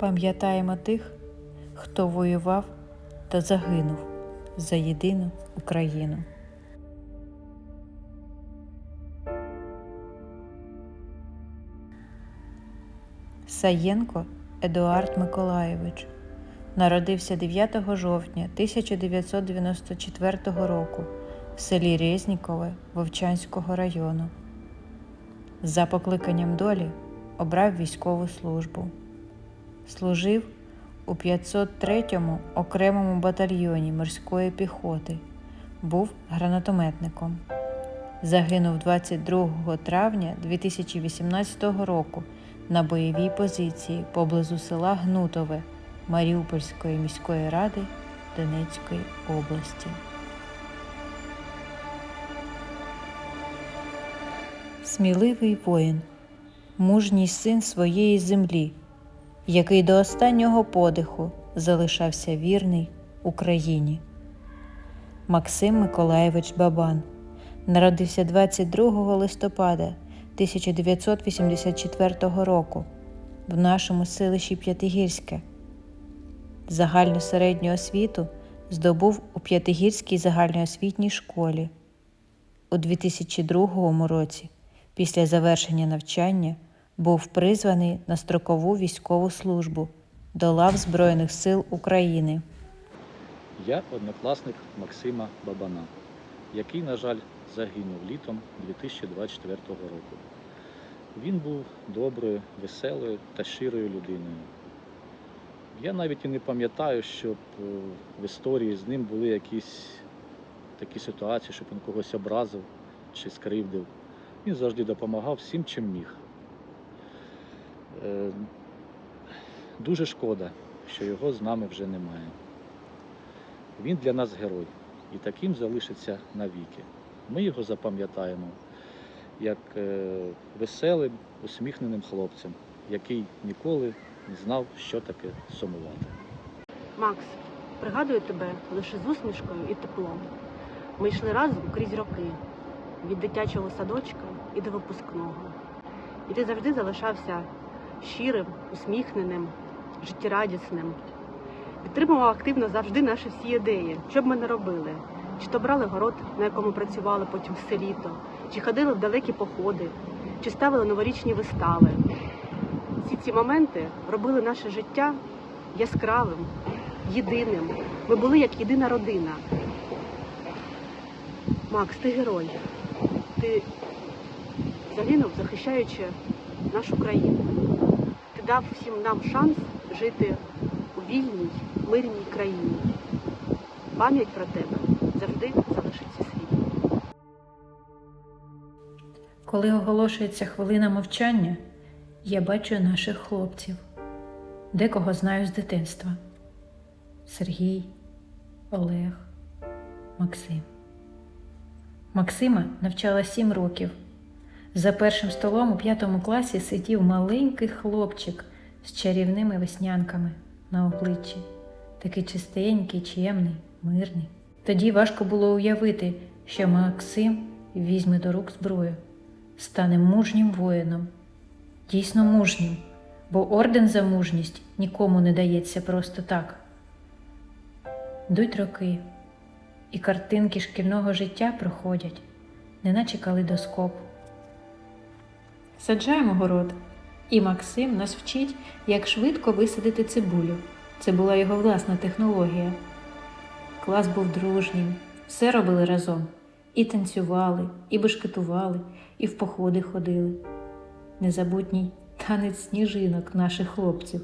Пам'ятаємо тих, хто воював та загинув за єдину Україну. Саєнко Едуард Миколайович народився 9 жовтня 1994 року в селі Резнікове Вовчанського району. За покликанням долі обрав військову службу. Служив у 503-му окремому батальйоні морської піхоти. Був гранатометником. Загинув 22 травня 2018 року на бойовій позиції поблизу села Гнутове Маріупольської міської ради Донецької області. Сміливий воїн, мужній син своєї землі, який до останнього подиху залишався вірний Україні. Максим Миколаєвич Бабан народився 22 листопада 1984 року в нашому селищі П'ятигірське. Загальну середню освіту здобув у П'ятигірській загальноосвітній школі. У 2002 році, після завершення навчання, був призваний на строкову військову службу до лав Збройних сил України. Я однокласник Максима Бабана, який, на жаль, загинув літом 2024 року. Він був доброю, веселою та щирою людиною. Я навіть і не пам'ятаю, щоб е, в історії з ним були якісь такі ситуації, щоб він когось образив чи скривдив. Він завжди допомагав всім, чим міг. Е, Дуже шкода, що його з нами вже немає. Він для нас герой і таким залишиться навіки. Ми його запам'ятаємо як е, веселим, усміхненим хлопцем, який ніколи не знав, що таке сумувати. Макс, пригадую тебе лише з усмішкою і теплом. Ми йшли разом крізь роки, від дитячого садочка і до випускного. І ти завжди залишався щирим, усміхненим, життєрадісним. Підтримував активно завжди наші всі ідеї, що б ми не робили. Чи то брали город, на якому працювали потім все літо, чи ходили в далекі походи, чи ставили новорічні вистави. Всі ці моменти робили наше життя яскравим, єдиним. Ми були як єдина родина. Макс, ти герой. Ти загинув, захищаючи нашу країну. Дав всім нам шанс жити у вільній, мирній країні. Пам'ять про тебе завжди залишиться світлою. Коли оголошується хвилина мовчання, я бачу наших хлопців, декого знаю з дитинства: Сергій, Олег, Максим. Максима навчала сім років. За першим столом у п'ятому класі сидів маленький хлопчик з чарівними веснянками на обличчі, такий чистенький, чемний, мирний. Тоді важко було уявити, що Максим візьме до рук зброю, стане мужнім воїном, дійсно мужнім, бо орден за мужність нікому не дається просто так. Йдуть роки, і картинки шкільного життя проходять, неначе калейдоскоп. Саджаємо город, і Максим нас вчить, як швидко висадити цибулю. Це була його власна технологія. Клас був дружнім, все робили разом. І танцювали, і бешкетували, і в походи ходили. Незабутній танець сніжинок наших хлопців,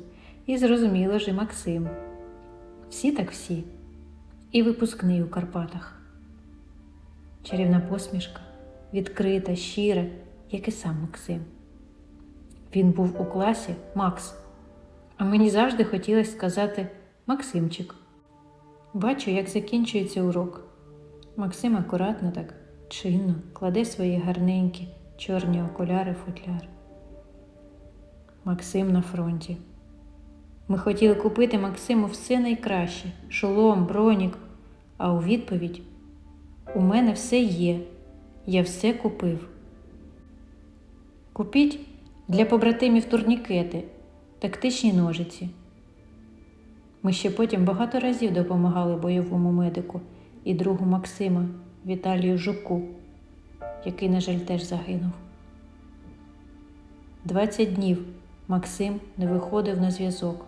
і зрозуміло ж і Максим. Всі так всі, і випускний у Карпатах. Чарівна посмішка, відкрита, щира, як і сам Максим. Він був у класі Макс, а мені завжди хотілося сказати Максимчик. Бачу, як закінчується урок. Максим акуратно так, чинно кладе свої гарненькі чорні окуляри в футляр. Максим на фронті. Ми хотіли купити Максиму все найкраще шолом, бронік, а у відповідь у мене все є, я все купив. Купіть для побратимів турнікети, тактичні ножиці, Ми ще потім багато разів допомагали бойовому медику і другу Максима Віталію Жуку, який, на жаль, теж загинув. 20 днів Максим не виходив на зв'язок.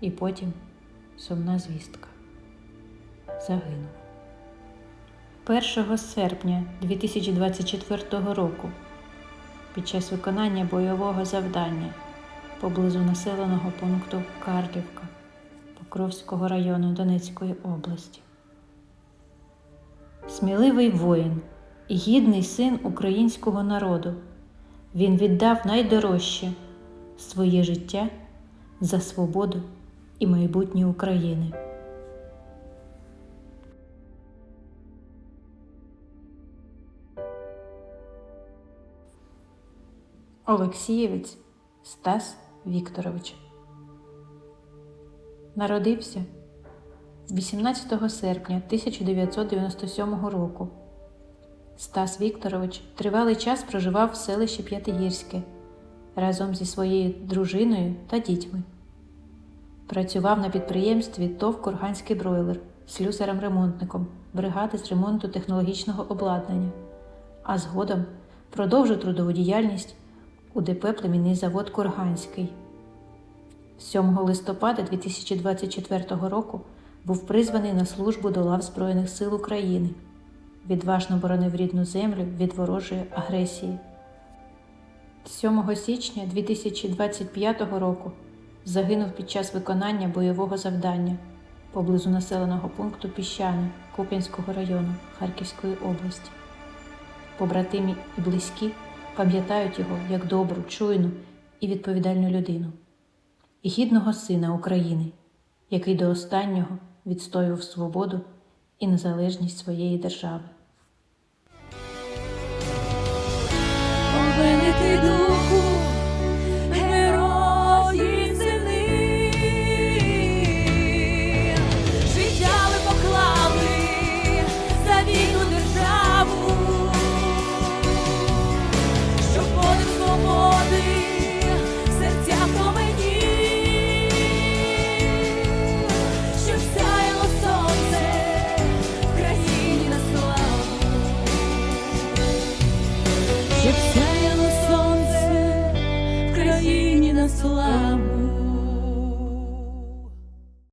І потім сумна звістка. Загинув. 1 серпня 2024 року під час виконання бойового завдання поблизу населеного пункту Карлівка Покровського району Донецької області. Сміливий воїн і гідний син українського народу. Він віддав найдорожче своє життя за свободу і майбутнє України. Олексієвець Стас Вікторович народився 18 серпня 1997 року. Стас Вікторович тривалий час проживав в селищі П'ятигірське разом зі своєю дружиною та дітьми. Працював на підприємстві ТОВ Курганський бройлер слюсарем-ремонтником бригади з ремонту технологічного обладнання, а згодом продовжив трудову діяльність у ДП Племінний завод Курганський. 7 листопада 2024 року був призваний на службу до лав Збройних сил України. Відважно боронив рідну землю від ворожої агресії. 7 січня 2025 року загинув під час виконання бойового завдання поблизу населеного пункту Піщани Куп'янського району Харківської області. Побратимі і близькі пам'ятають його як добру, чуйну і відповідальну людину, і гідного сина України, який до останнього відстоював свободу і незалежність своєї держави. Великий